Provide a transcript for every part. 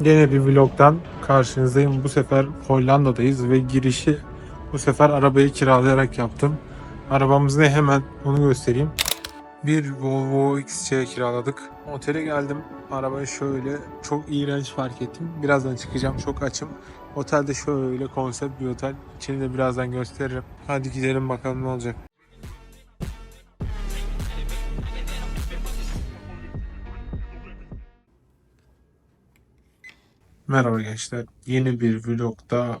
Yine bir vlogdan karşınızdayım. Bu sefer Hollanda'dayız ve girişi bu sefer arabayı kiralayarak yaptım. Arabamız ne hemen onu göstereyim. Bir Volvo XC kiraladık. Otele geldim. Arabayı şöyle çok iğrenç fark ettim. Birazdan çıkacağım. Çok açım. Otelde şöyle konsept bir otel. İçini de birazdan gösteririm. Hadi gidelim bakalım ne olacak. Merhaba gençler. Yeni bir vlogda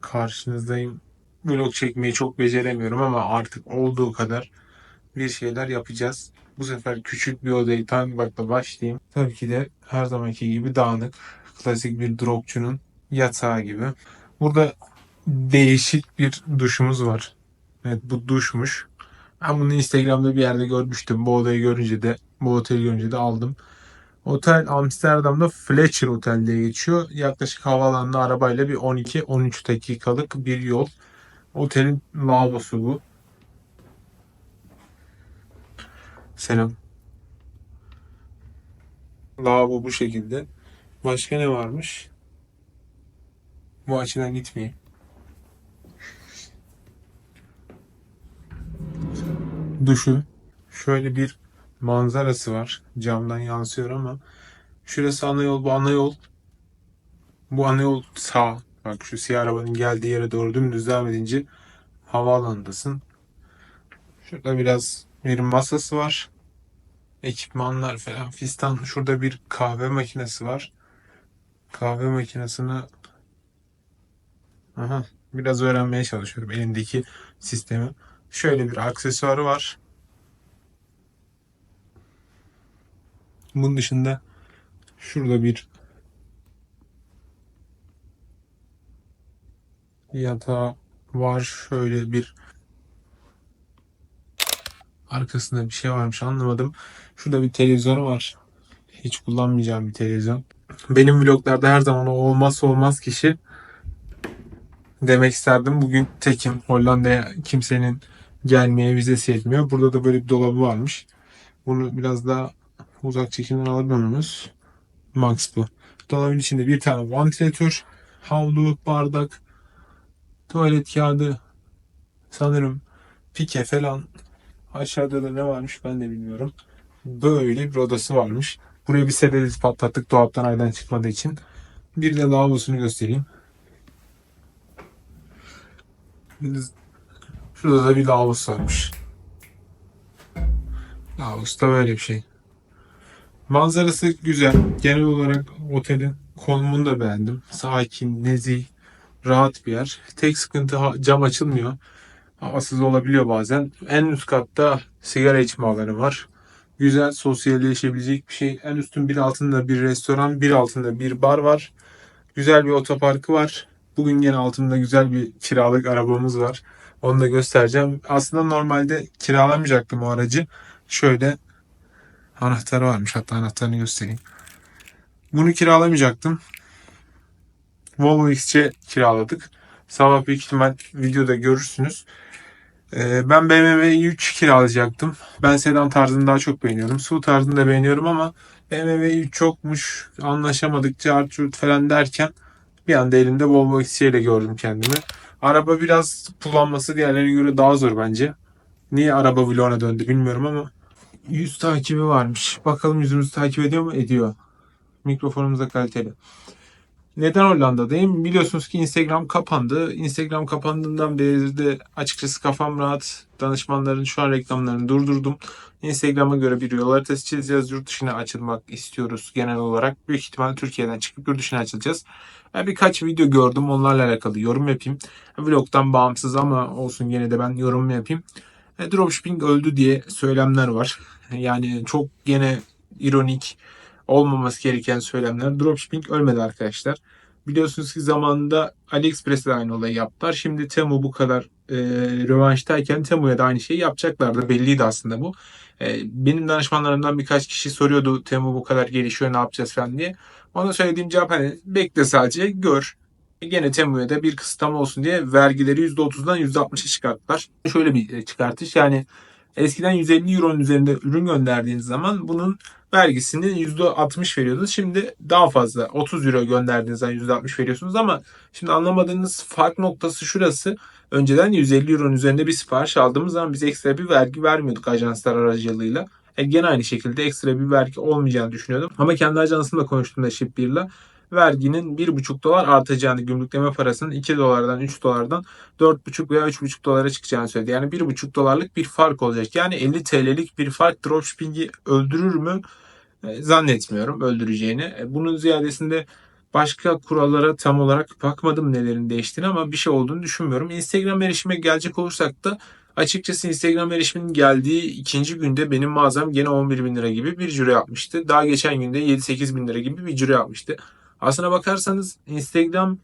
karşınızdayım. Vlog çekmeyi çok beceremiyorum ama artık olduğu kadar bir şeyler yapacağız. Bu sefer küçük bir odayı tanıtmakla başlayayım. Tabii ki de her zamanki gibi dağınık. Klasik bir dropçunun yatağı gibi. Burada değişik bir duşumuz var. Evet bu duşmuş. Ben bunu Instagram'da bir yerde görmüştüm. Bu odayı görünce de, bu oteli görünce de aldım. Otel Amsterdam'da Fletcher Otel diye geçiyor. Yaklaşık havaalanına arabayla bir 12-13 dakikalık bir yol. Otelin lavabosu bu. Selam. Lavabo bu şekilde. Başka ne varmış? Bu açıdan gitmeyeyim. Duşu. Şöyle bir manzarası var. Camdan yansıyor ama şurası ana yol, bu ana yol. Bu ana yol sağ. Bak şu siyah arabanın geldiği yere doğru dümdüz devam edince havaalanındasın. Şurada biraz bir masası var. Ekipmanlar falan fistan. Şurada bir kahve makinesi var. Kahve makinesini Aha, biraz öğrenmeye çalışıyorum elimdeki sistemi. Şöyle bir aksesuarı var. Bunun dışında şurada bir yatağı var. Şöyle bir arkasında bir şey varmış anlamadım. Şurada bir televizyonu var. Hiç kullanmayacağım bir televizyon. Benim vloglarda her zaman olmazsa olmaz kişi demek isterdim. Bugün tekim. Hollanda'ya kimsenin gelmeye vizesi yetmiyor. Burada da böyle bir dolabı varmış. Bunu biraz daha uzak çekimden alabiliyor muyuz? Max bu. Dolabın içinde bir tane vantilatör, havlu, bardak, tuvalet kağıdı, sanırım pike falan. Aşağıda da ne varmış ben de bilmiyorum. Böyle bir odası varmış. Buraya bir sedet patlattık dolaptan aydan çıkmadığı için. Bir de lavabosunu göstereyim. Şurada da bir lavabosu varmış. Lavabosu da böyle bir şey. Manzarası güzel. Genel olarak otelin konumunu da beğendim. Sakin, nezih, rahat bir yer. Tek sıkıntı cam açılmıyor. Havasız olabiliyor bazen. En üst katta sigara içme alanı var. Güzel sosyalleşebilecek bir şey. En üstün bir altında bir restoran, bir altında bir bar var. Güzel bir otoparkı var. Bugün yine altında güzel bir kiralık arabamız var. Onu da göstereceğim. Aslında normalde kiralamayacaktım o aracı. Şöyle Anahtarı varmış. Hatta anahtarını göstereyim. Bunu kiralamayacaktım. Volvo XC kiraladık. Sabah büyük ihtimal videoda görürsünüz. Ee, ben BMW i3 kiralayacaktım. Ben sedan tarzını daha çok beğeniyorum. SUV tarzını da beğeniyorum ama BMW i3 çokmuş. Anlaşamadıkça Arçurt falan derken bir anda elimde Volvo XC ile gördüm kendimi. Araba biraz kullanması diğerlerine göre daha zor bence. Niye araba vloguna döndü bilmiyorum ama Yüz takibi varmış. Bakalım yüzümüzü takip ediyor mu? Ediyor. Mikrofonumuz da kaliteli. Neden Hollanda'dayım? Biliyorsunuz ki Instagram kapandı. Instagram kapandığından beri de açıkçası kafam rahat. Danışmanların şu an reklamlarını durdurdum. Instagram'a göre bir yol haritası çizeceğiz. Yurt dışına açılmak istiyoruz genel olarak. Büyük ihtimal Türkiye'den çıkıp yurt dışına açılacağız. Ben birkaç video gördüm. Onlarla alakalı yorum yapayım. Vlog'dan bağımsız ama olsun yine de ben yorum yapayım. E, dropshipping öldü diye söylemler var. Yani çok gene ironik olmaması gereken söylemler. Dropshipping ölmedi arkadaşlar. Biliyorsunuz ki zamanında AliExpress'te aynı olayı yaptılar. Şimdi Temu bu kadar e, rövanştayken Temu'ya da aynı şeyi yapacaklardı. Belliydi aslında bu. E, benim danışmanlarımdan birkaç kişi soruyordu Temu bu kadar gelişiyor ne yapacağız falan diye. Ona söylediğim cevap hani bekle sadece gör. Gene Temu'ya da bir kısıtlama olsun diye vergileri %30'dan %60'a çıkarttılar. Şöyle bir çıkartış yani Eskiden 150 euronun üzerinde ürün gönderdiğiniz zaman bunun vergisini %60 veriyordunuz. Şimdi daha fazla 30 euro gönderdiğiniz zaman %60 veriyorsunuz ama şimdi anlamadığınız fark noktası şurası. Önceden 150 euronun üzerinde bir sipariş aldığımız zaman biz ekstra bir vergi vermiyorduk ajanslar aracılığıyla. E, gene aynı şekilde ekstra bir vergi olmayacağını düşünüyordum. Ama kendi ajansımla konuştuğumda Ship1'la verginin 1,5 dolar artacağını, gümrükleme parasının 2 dolardan 3 dolardan 4,5 veya 3,5 dolara çıkacağını söyledi. Yani 1,5 dolarlık bir fark olacak. Yani 50 TL'lik bir fark dropshipping'i öldürür mü? E, zannetmiyorum öldüreceğini. E, bunun ziyadesinde başka kurallara tam olarak bakmadım nelerin değiştiğini ama bir şey olduğunu düşünmüyorum. Instagram erişime gelecek olursak da açıkçası Instagram erişimin geldiği ikinci günde benim mağazam gene 11 bin lira gibi bir ciro yapmıştı. Daha geçen günde 7-8 bin lira gibi bir ciro yapmıştı. Aslına bakarsanız Instagram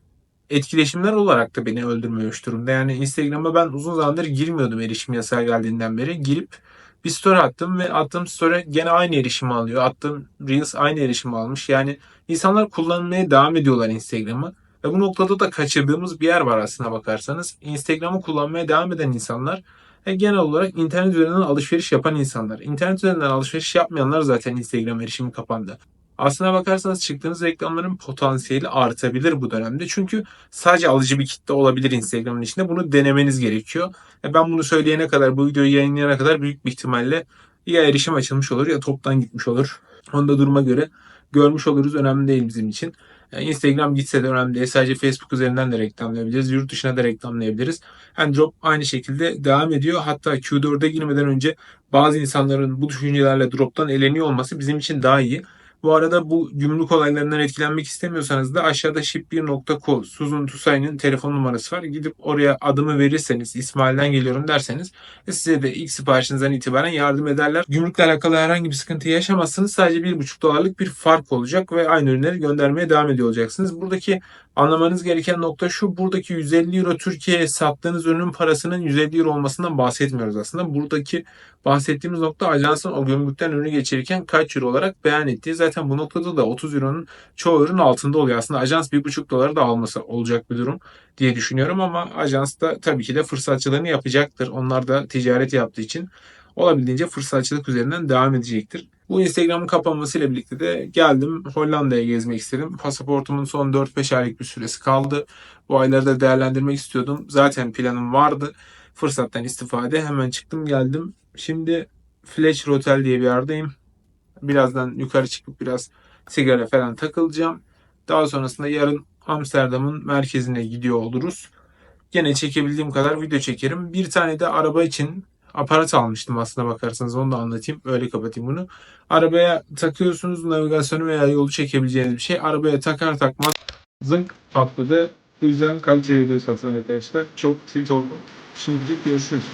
etkileşimler olarak da beni öldürmemiş durumda. Yani Instagram'a ben uzun zamandır girmiyordum erişim yasağı geldiğinden beri. Girip bir story attım ve attığım story gene aynı erişimi alıyor. Attığım Reels aynı erişimi almış. Yani insanlar kullanmaya devam ediyorlar Instagram'ı. Ve bu noktada da kaçırdığımız bir yer var aslına bakarsanız. Instagram'ı kullanmaya devam eden insanlar e, genel olarak internet üzerinden alışveriş yapan insanlar. İnternet üzerinden alışveriş yapmayanlar zaten Instagram erişimi kapandı. Aslına bakarsanız çıktığınız reklamların potansiyeli artabilir bu dönemde. Çünkü sadece alıcı bir kitle olabilir Instagram'ın içinde. Bunu denemeniz gerekiyor. E ben bunu söyleyene kadar, bu videoyu yayınlayana kadar büyük bir ihtimalle ya erişim açılmış olur ya toptan gitmiş olur. Onu da duruma göre görmüş oluruz. Önemli değil bizim için. Yani Instagram gitse de önemli değil. Sadece Facebook üzerinden de reklamlayabiliriz. Yurt dışına da reklamlayabiliriz. Drop aynı şekilde devam ediyor. Hatta Q4'e girmeden önce bazı insanların bu düşüncelerle droptan eleniyor olması bizim için daha iyi. Bu arada bu gümrük olaylarından etkilenmek istemiyorsanız da aşağıda ship1.co Suzun Tusay'ın telefon numarası var. Gidip oraya adımı verirseniz İsmail'den geliyorum derseniz size de ilk siparişinizden itibaren yardım ederler. Gümrükle alakalı herhangi bir sıkıntı yaşamazsınız. Sadece 1,5 dolarlık bir fark olacak ve aynı ürünleri göndermeye devam ediyor olacaksınız. Buradaki anlamanız gereken nokta şu. Buradaki 150 euro Türkiye'ye sattığınız ürünün parasının 150 euro olmasından bahsetmiyoruz aslında. Buradaki bahsettiğimiz nokta ajansın o gümrükten ürünü geçirirken kaç euro olarak beyan ettiği. Zaten bu noktada da 30 euronun çoğu ürün altında oluyor. Aslında ajans 1,5 doları da alması olacak bir durum diye düşünüyorum ama ajans da tabii ki de fırsatçılığını yapacaktır. Onlar da ticaret yaptığı için olabildiğince fırsatçılık üzerinden devam edecektir. Bu Instagram'ın kapanmasıyla birlikte de geldim Hollanda'ya gezmek istedim. Pasaportumun son 4-5 aylık bir süresi kaldı. Bu ayları da değerlendirmek istiyordum. Zaten planım vardı. Fırsattan istifade hemen çıktım geldim. Şimdi Flash Hotel diye bir yerdeyim. Birazdan yukarı çıkıp biraz sigara falan takılacağım. Daha sonrasında yarın Amsterdam'ın merkezine gidiyor oluruz. Gene çekebildiğim kadar video çekerim. Bir tane de araba için aparat almıştım aslında bakarsanız onu da anlatayım. Öyle kapatayım bunu. Arabaya takıyorsunuz navigasyonu veya yolu çekebileceğiniz bir şey. Arabaya takar takmaz zınk patladı. Bu yüzden kaliteli video satın arkadaşlar. Çok tilt oldum. Şimdilik görüşürüz.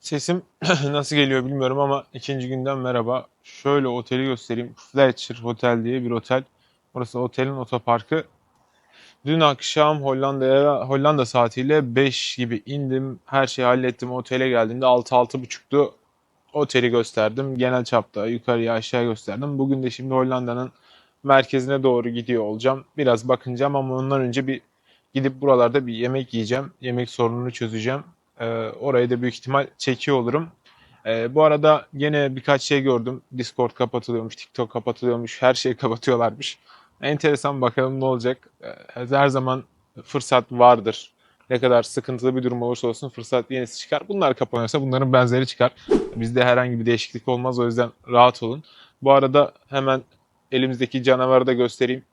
Sesim nasıl geliyor bilmiyorum ama ikinci günden merhaba. Şöyle oteli göstereyim. Fletcher Hotel diye bir otel. Burası otelin otoparkı. Dün akşam Hollanda'ya Hollanda saatiyle 5 gibi indim. Her şeyi hallettim. Otele geldiğimde 6-6.30'du. Oteli gösterdim. Genel çapta yukarıya aşağı gösterdim. Bugün de şimdi Hollanda'nın merkezine doğru gidiyor olacağım. Biraz bakınacağım ama ondan önce bir gidip buralarda bir yemek yiyeceğim. Yemek sorununu çözeceğim. Ee, orayı da büyük ihtimal çekiyor olurum. Ee, bu arada yine birkaç şey gördüm. Discord kapatılıyormuş, TikTok kapatılıyormuş, her şeyi kapatıyorlarmış. Enteresan bakalım ne olacak. Ee, her zaman fırsat vardır. Ne kadar sıkıntılı bir durum olursa olsun fırsat yenisi çıkar. Bunlar kapanıyorsa bunların benzeri çıkar. Bizde herhangi bir değişiklik olmaz o yüzden rahat olun. Bu arada hemen elimizdeki canavarı da göstereyim.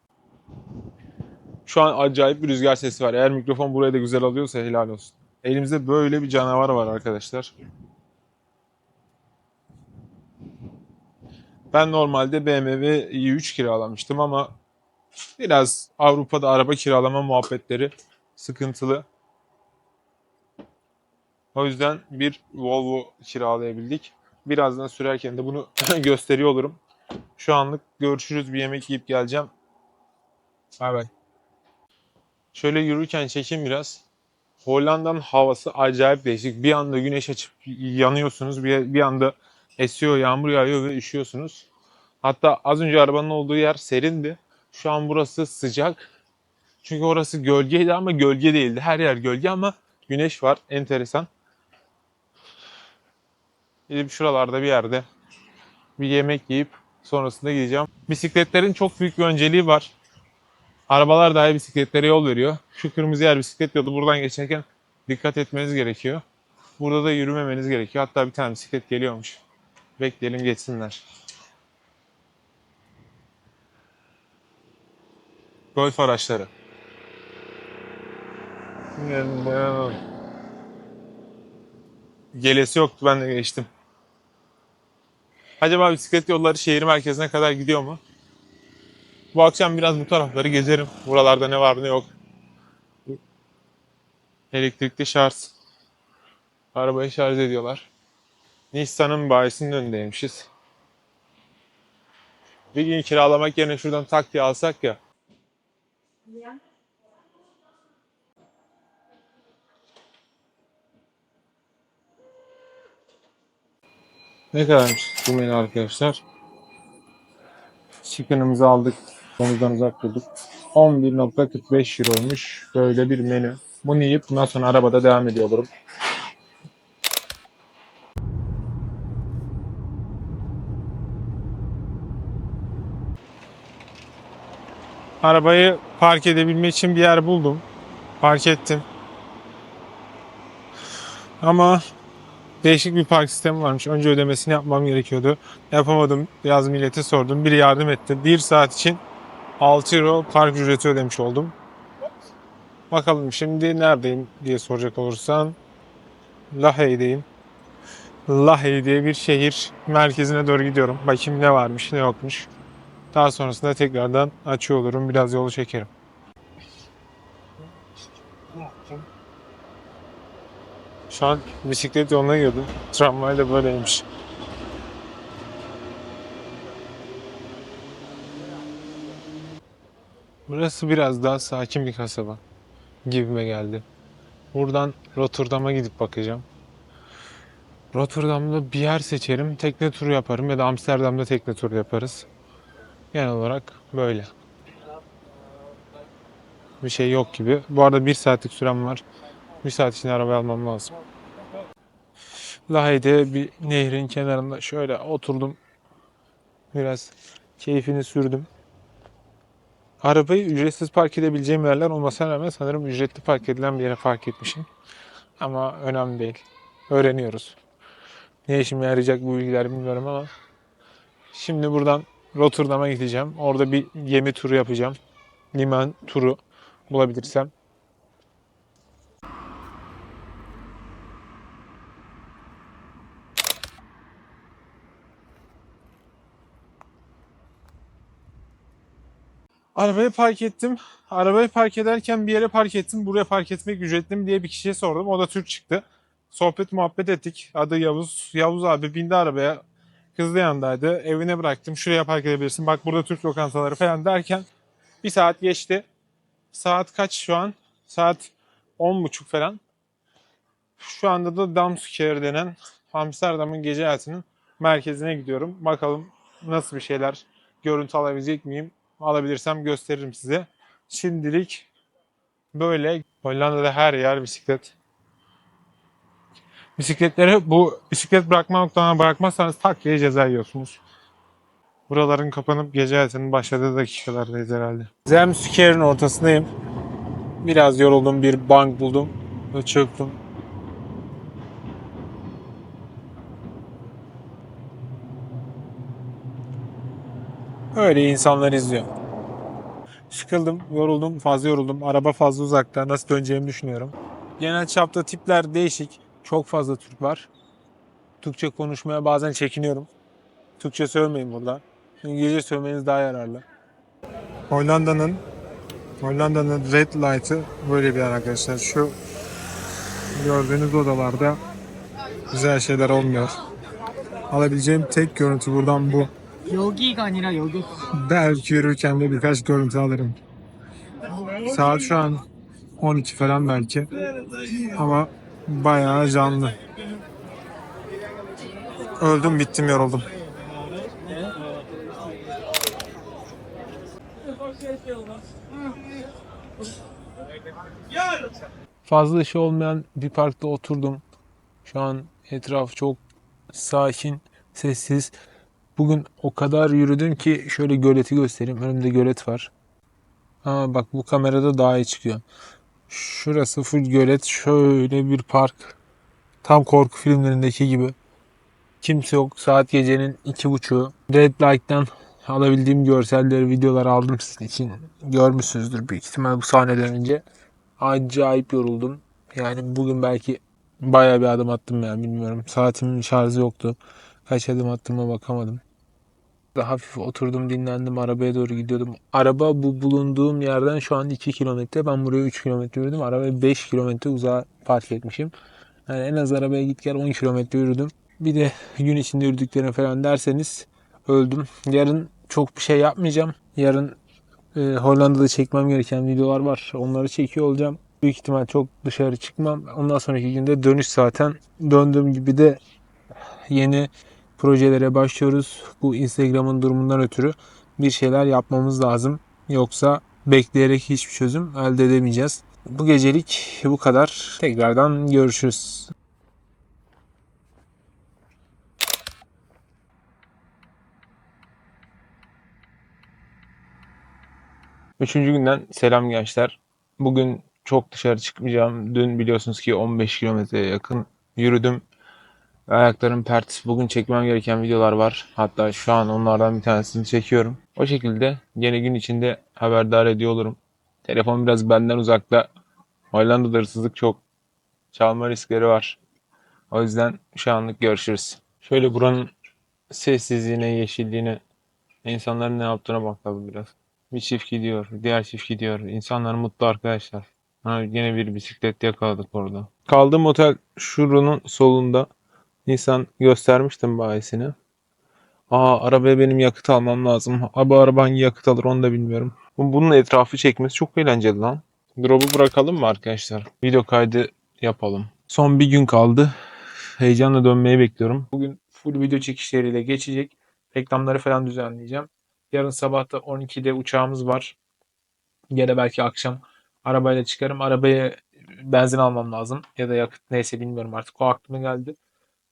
Şu an acayip bir rüzgar sesi var. Eğer mikrofon buraya da güzel alıyorsa helal olsun. Elimizde böyle bir canavar var arkadaşlar. Ben normalde BMW i3 kiralamıştım ama biraz Avrupa'da araba kiralama muhabbetleri sıkıntılı. O yüzden bir Volvo kiralayabildik. Birazdan sürerken de bunu gösteriyor olurum. Şu anlık görüşürüz. Bir yemek yiyip geleceğim. Bay bay. Şöyle yürürken çekeyim biraz. Hollanda'nın havası acayip değişik. Bir anda güneş açıp yanıyorsunuz. Bir, bir anda esiyor, yağmur yağıyor ve üşüyorsunuz. Hatta az önce arabanın olduğu yer serindi. Şu an burası sıcak. Çünkü orası gölgeydi ama gölge değildi. Her yer gölge ama güneş var. Enteresan. Gidip şuralarda bir yerde bir yemek yiyip sonrasında gideceğim. Bisikletlerin çok büyük bir önceliği var. Arabalar dahi bisikletlere yol veriyor. Şu kırmızı yer bisiklet yolu buradan geçerken dikkat etmeniz gerekiyor. Burada da yürümemeniz gerekiyor. Hatta bir tane bisiklet geliyormuş. Bekleyelim geçsinler. Golf araçları. Gelesi yoktu ben de geçtim. Acaba bisiklet yolları şehir merkezine kadar gidiyor mu? Bu akşam biraz bu tarafları gezerim. Buralarda ne var ne yok. Elektrikli şarj. Arabayı şarj ediyorlar. Nissan'ın bayisinin önündeymişiz. Bir gün kiralamak yerine şuradan tak diye alsak ya. Ne kadarmış bu menü arkadaşlar? Chicken'ımızı aldık. Domuzdan uzak durduk. 11.45 euroymuş. Böyle bir menü. Bunu yiyip bundan sonra arabada devam ediyor olurum. Arabayı park edebilmek için bir yer buldum. Park ettim. Ama değişik bir park sistemi varmış. Önce ödemesini yapmam gerekiyordu. Yapamadım. Biraz millete sordum. Biri yardım etti. Bir saat için 6 euro park ücreti ödemiş oldum. Bakalım şimdi neredeyim diye soracak olursan Lahey'deyim. Lahey diye bir şehir merkezine doğru gidiyorum. Bakayım ne varmış ne yokmuş. Daha sonrasında tekrardan açıyor olurum. Biraz yolu çekerim. Şu an bisiklet yoluna girdim. Tramvay da böyleymiş. Burası biraz daha sakin bir kasaba gibime geldi. Buradan Rotterdam'a gidip bakacağım. Rotterdam'da bir yer seçerim, tekne turu yaparım ya da Amsterdam'da tekne turu yaparız. Genel olarak böyle. Bir şey yok gibi. Bu arada bir saatlik sürem var. Bir saat içinde araba almam lazım. Lahey'de bir nehrin kenarında şöyle oturdum. Biraz keyfini sürdüm. Arabayı ücretsiz park edebileceğim yerler olmasına rağmen sanırım ücretli park edilen bir yere park etmişim. Ama önemli değil. Öğreniyoruz. Ne işime yarayacak bu bilgiler bilmiyorum ama şimdi buradan Rotterdam'a gideceğim. Orada bir gemi turu yapacağım. Liman turu bulabilirsem. Arabayı park ettim. Arabayı park ederken bir yere park ettim. Buraya park etmek ücretli mi diye bir kişiye sordum. O da Türk çıktı. Sohbet muhabbet ettik. Adı Yavuz. Yavuz abi bindi arabaya. Kız da yanındaydı. Evine bıraktım. Şuraya park edebilirsin. Bak burada Türk lokantaları falan derken bir saat geçti. Saat kaç şu an? Saat 10.30 falan. Şu anda da Damskeer denen Amsterdam'ın gece hayatının merkezine gidiyorum. Bakalım nasıl bir şeyler görüntü alabilecek miyim? Alabilirsem gösteririm size. Şimdilik böyle. Hollanda'da her yer bisiklet. Bisikletleri bu bisiklet bırakma noktalarına bırakmazsanız tak diye ceza yiyorsunuz. Buraların kapanıp gece hayatının başladığı dakikalardayız herhalde. Zemsker'in ortasındayım. Biraz yoruldum. Bir bank buldum. Ve çöktüm. Öyle insanlar izliyor. Sıkıldım, yoruldum, fazla yoruldum. Araba fazla uzakta. Nasıl döneceğimi düşünüyorum. Genel çapta tipler değişik. Çok fazla Türk var. Türkçe konuşmaya bazen çekiniyorum. Türkçe sövmeyin burada. İngilizce sövmeniz daha yararlı. Hollanda'nın Hollanda'nın red light'ı böyle bir yer arkadaşlar. Şu gördüğünüz odalarda güzel şeyler olmuyor. Alabileceğim tek görüntü buradan bu. 여기가 아니라 여기. Belki yürürken de birkaç görüntü alırım. Saat şu an 12 falan belki. Ama bayağı canlı. Öldüm bittim yoruldum. Fazla işi olmayan bir parkta oturdum. Şu an etraf çok sakin, sessiz. Bugün o kadar yürüdüm ki şöyle göleti göstereyim. Önümde gölet var. Ama bak bu kamerada daha iyi çıkıyor. Şurası full gölet. Şöyle bir park. Tam korku filmlerindeki gibi. Kimse yok. Saat gecenin iki buçuğu. Red Light'tan alabildiğim görselleri, videoları aldım sizin için. Görmüşsünüzdür büyük ihtimal bu sahneden önce. Acayip yoruldum. Yani bugün belki bayağı bir adım attım ya bilmiyorum. Saatimin şarjı yoktu. Kaç adım attığıma bakamadım. Daha hafif oturdum dinlendim arabaya doğru gidiyordum. Araba bu bulunduğum yerden şu an 2 kilometre. Ben buraya 3 kilometre yürüdüm. Arabayı 5 kilometre uzağa park etmişim. Yani en az arabaya git gel 10 kilometre yürüdüm. Bir de gün içinde yürüdüklerini falan derseniz öldüm. Yarın çok bir şey yapmayacağım. Yarın e, Hollanda'da çekmem gereken videolar var. Onları çekiyor olacağım. Büyük ihtimal çok dışarı çıkmam. Ondan sonraki günde dönüş zaten. Döndüğüm gibi de yeni projelere başlıyoruz. Bu Instagram'ın durumundan ötürü bir şeyler yapmamız lazım. Yoksa bekleyerek hiçbir çözüm elde edemeyeceğiz. Bu gecelik bu kadar. Tekrardan görüşürüz. Üçüncü günden selam gençler. Bugün çok dışarı çıkmayacağım. Dün biliyorsunuz ki 15 kilometreye yakın yürüdüm. Ayaklarım pert. Bugün çekmem gereken videolar var. Hatta şu an onlardan bir tanesini çekiyorum. O şekilde yeni gün içinde haberdar ediyor olurum. Telefon biraz benden uzakta. Hollanda'da hırsızlık çok. Çalma riskleri var. O yüzden şu anlık görüşürüz. Şöyle buranın sessizliğine, yeşilliğine, insanların ne yaptığına bakalım biraz. Bir çift gidiyor, diğer çift gidiyor. İnsanlar mutlu arkadaşlar. Ha, yine bir bisiklet yakaladık orada. Kaldığım otel şurunun solunda. Nisan göstermiştim bayisini. Aa arabaya benim yakıt almam lazım. Abi araba hangi yakıt alır onu da bilmiyorum. Bu- Bunun etrafı çekmesi çok eğlenceli lan. Drop'u bırakalım mı arkadaşlar? Video kaydı yapalım. Son bir gün kaldı. Heyecanla dönmeyi bekliyorum. Bugün full video çekişleriyle geçecek. Reklamları falan düzenleyeceğim. Yarın sabah da 12'de uçağımız var. Gene belki akşam arabayla çıkarım. Arabaya benzin almam lazım. Ya da yakıt neyse bilmiyorum artık. O aklıma geldi.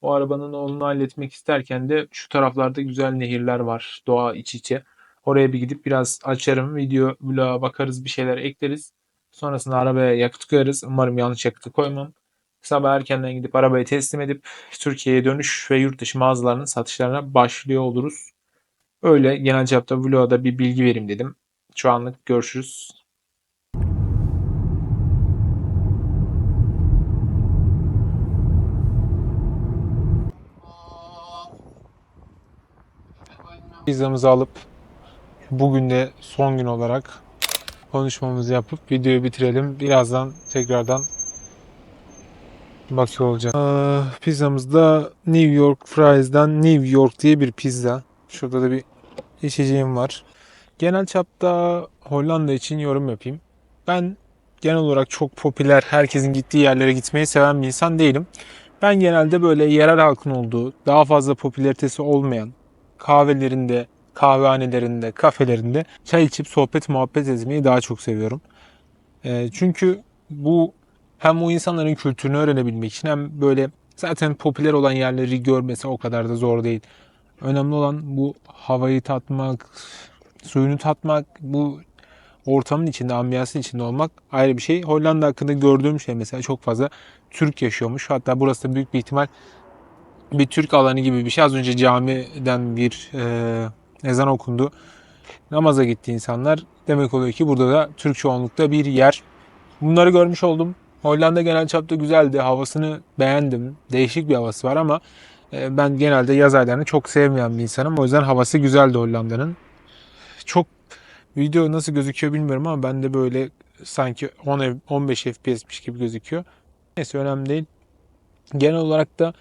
O arabanın onu halletmek isterken de şu taraflarda güzel nehirler var. Doğa iç içe. Oraya bir gidip biraz açarım. Video vloga bakarız bir şeyler ekleriz. Sonrasında arabaya yakıt koyarız. Umarım yanlış yakıtı koymam. Sabah erkenden gidip arabayı teslim edip Türkiye'ye dönüş ve yurt dışı mağazalarının satışlarına başlıyor oluruz. Öyle genel çapta vlogda bir bilgi vereyim dedim. Şu anlık görüşürüz. Pizzamızı alıp bugün de son gün olarak konuşmamızı yapıp videoyu bitirelim. Birazdan tekrardan bakıyor olacağım. Aa, pizzamız da New York Fries'dan New York diye bir pizza. Şurada da bir içeceğim var. Genel çapta Hollanda için yorum yapayım. Ben genel olarak çok popüler, herkesin gittiği yerlere gitmeyi seven bir insan değilim. Ben genelde böyle yerel halkın olduğu, daha fazla popülaritesi olmayan kahvelerinde, kahvehanelerinde, kafelerinde çay içip sohbet muhabbet etmeyi daha çok seviyorum. Ee, çünkü bu hem o insanların kültürünü öğrenebilmek için hem böyle zaten popüler olan yerleri görmesi o kadar da zor değil. Önemli olan bu havayı tatmak, suyunu tatmak, bu ortamın içinde, ambiyansın içinde olmak ayrı bir şey. Hollanda hakkında gördüğüm şey mesela çok fazla Türk yaşıyormuş. Hatta burası da büyük bir ihtimal bir Türk alanı gibi bir şey. Az önce camiden bir e, ezan okundu. Namaza gitti insanlar. Demek oluyor ki burada da Türk çoğunlukta bir yer. Bunları görmüş oldum. Hollanda genel çapta güzeldi. Havasını beğendim. Değişik bir havası var ama E, ben genelde yaz aylarını çok sevmeyen bir insanım. O yüzden havası güzeldi Hollanda'nın. Çok video nasıl gözüküyor bilmiyorum ama bende böyle sanki 10 F- 15 FPS'miş gibi gözüküyor. Neyse önemli değil. Genel olarak da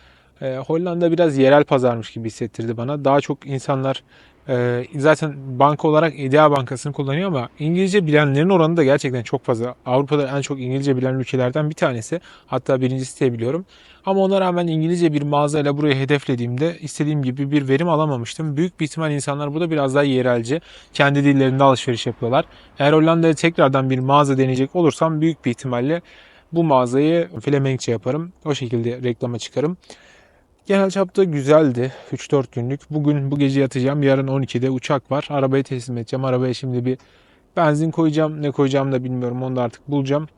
e, Hollanda biraz yerel pazarmış gibi hissettirdi bana. Daha çok insanlar e, zaten banka olarak Idea Bankası'nı kullanıyor ama İngilizce bilenlerin oranı da gerçekten çok fazla. Avrupa'da en çok İngilizce bilen ülkelerden bir tanesi. Hatta birincisi diye biliyorum. Ama ona rağmen İngilizce bir mağazayla burayı hedeflediğimde istediğim gibi bir verim alamamıştım. Büyük bir ihtimal insanlar burada biraz daha yerelci. Kendi dillerinde alışveriş yapıyorlar. Eğer Hollanda'ya tekrardan bir mağaza deneyecek olursam büyük bir ihtimalle bu mağazayı Flemenkçe yaparım. O şekilde reklama çıkarım. Genel çapta güzeldi. 3-4 günlük. Bugün bu gece yatacağım. Yarın 12'de uçak var. Arabayı teslim edeceğim. Arabaya şimdi bir benzin koyacağım. Ne koyacağım da bilmiyorum. Onu da artık bulacağım.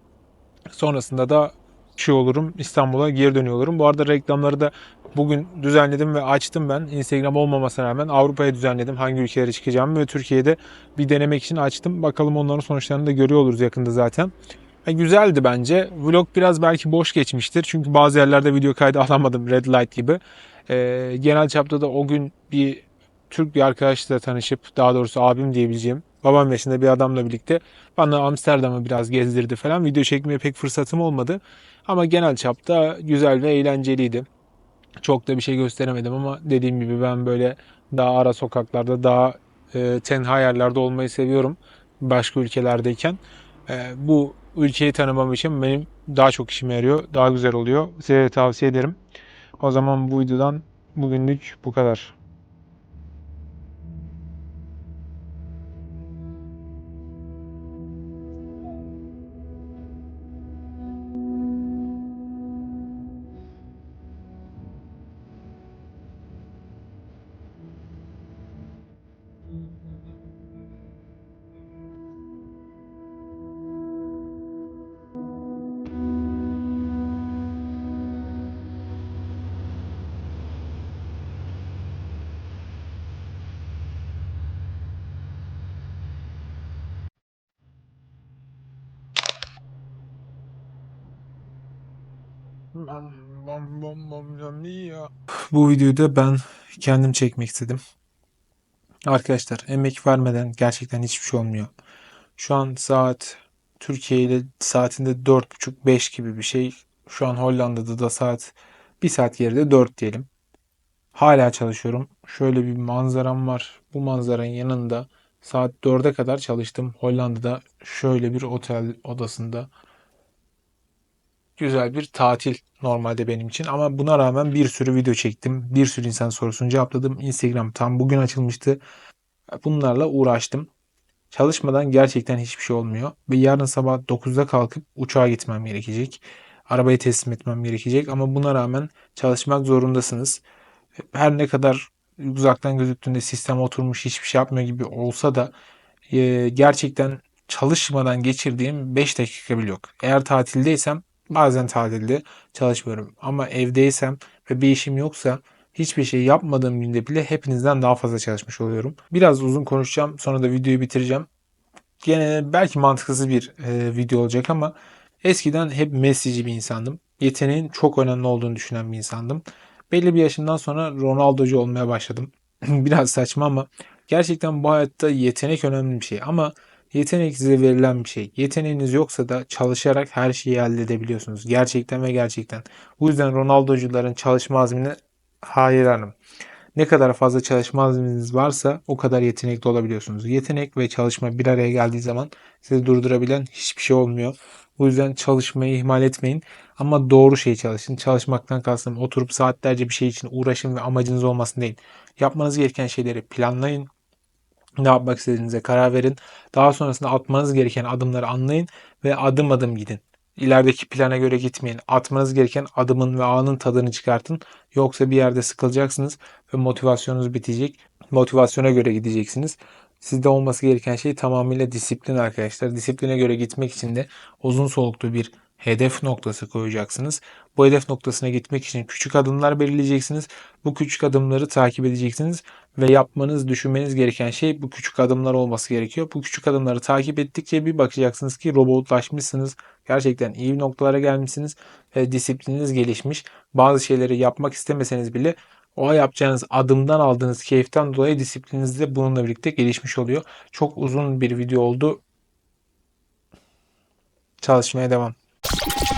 Sonrasında da şey olurum. İstanbul'a geri dönüyor olurum. Bu arada reklamları da bugün düzenledim ve açtım ben. Instagram olmamasına rağmen Avrupa'ya düzenledim. Hangi ülkelere çıkacağımı ve Türkiye'de bir denemek için açtım. Bakalım onların sonuçlarını da görüyor oluruz yakında zaten. E, güzeldi bence. Vlog biraz belki boş geçmiştir. Çünkü bazı yerlerde video kaydı alamadım. Red Light gibi. E, genel çapta da o gün bir Türk bir arkadaşla tanışıp daha doğrusu abim diyebileceğim babam yaşında bir adamla birlikte bana Amsterdam'ı biraz gezdirdi falan. Video çekmeye pek fırsatım olmadı. Ama genel çapta güzel ve eğlenceliydi. Çok da bir şey gösteremedim ama dediğim gibi ben böyle daha ara sokaklarda daha e, tenha yerlerde olmayı seviyorum. Başka ülkelerdeyken. E, bu ülkeyi tanımam için benim daha çok işime yarıyor. Daha güzel oluyor. Size tavsiye ederim. O zaman bu videodan bugünlük bu kadar. Bu videoyu da ben kendim çekmek istedim. Arkadaşlar emek vermeden gerçekten hiçbir şey olmuyor. Şu an saat Türkiye ile saatinde 4.30-5 gibi bir şey. Şu an Hollanda'da da saat 1 saat geride 4 diyelim. Hala çalışıyorum. Şöyle bir manzaram var. Bu manzaranın yanında saat 4'e kadar çalıştım. Hollanda'da şöyle bir otel odasında güzel bir tatil normalde benim için. Ama buna rağmen bir sürü video çektim. Bir sürü insan sorusunu cevapladım. Instagram tam bugün açılmıştı. Bunlarla uğraştım. Çalışmadan gerçekten hiçbir şey olmuyor. Ve yarın sabah 9'da kalkıp uçağa gitmem gerekecek. Arabayı teslim etmem gerekecek. Ama buna rağmen çalışmak zorundasınız. Her ne kadar uzaktan gözüktüğünde sistem oturmuş hiçbir şey yapmıyor gibi olsa da e, gerçekten çalışmadan geçirdiğim 5 dakika bile yok. Eğer tatildeysem bazen tatilde çalışmıyorum. Ama evdeysem ve bir işim yoksa hiçbir şey yapmadığım günde bile hepinizden daha fazla çalışmış oluyorum. Biraz uzun konuşacağım sonra da videoyu bitireceğim. Gene belki mantıksız bir e, video olacak ama eskiden hep Messi'ci bir insandım. Yeteneğin çok önemli olduğunu düşünen bir insandım. Belli bir yaşımdan sonra Ronaldo'cu olmaya başladım. Biraz saçma ama gerçekten bu hayatta yetenek önemli bir şey. Ama yetenek size verilen bir şey. Yeteneğiniz yoksa da çalışarak her şeyi elde edebiliyorsunuz. Gerçekten ve gerçekten. Bu yüzden Ronaldo'cuların çalışma azmine hayranım. Ne kadar fazla çalışma azminiz varsa o kadar yetenekli olabiliyorsunuz. Yetenek ve çalışma bir araya geldiği zaman sizi durdurabilen hiçbir şey olmuyor. Bu yüzden çalışmayı ihmal etmeyin. Ama doğru şey çalışın. Çalışmaktan kastım oturup saatlerce bir şey için uğraşın ve amacınız olmasın değil. Yapmanız gereken şeyleri planlayın. Ne yapmak istediğinize karar verin. Daha sonrasında atmanız gereken adımları anlayın ve adım adım gidin. İlerideki plana göre gitmeyin. Atmanız gereken adımın ve anın tadını çıkartın. Yoksa bir yerde sıkılacaksınız ve motivasyonunuz bitecek. Motivasyona göre gideceksiniz. Sizde olması gereken şey tamamıyla disiplin arkadaşlar. Disipline göre gitmek için de uzun soluklu bir hedef noktası koyacaksınız. Bu hedef noktasına gitmek için küçük adımlar belirleyeceksiniz. Bu küçük adımları takip edeceksiniz ve yapmanız, düşünmeniz gereken şey bu küçük adımlar olması gerekiyor. Bu küçük adımları takip ettikçe bir bakacaksınız ki robotlaşmışsınız. Gerçekten iyi noktalara gelmişsiniz ve disiplininiz gelişmiş. Bazı şeyleri yapmak istemeseniz bile O yapacağınız adımdan aldığınız keyiften dolayı disiplininiz de bununla birlikte gelişmiş oluyor. Çok uzun bir video oldu. Çalışmaya devam. you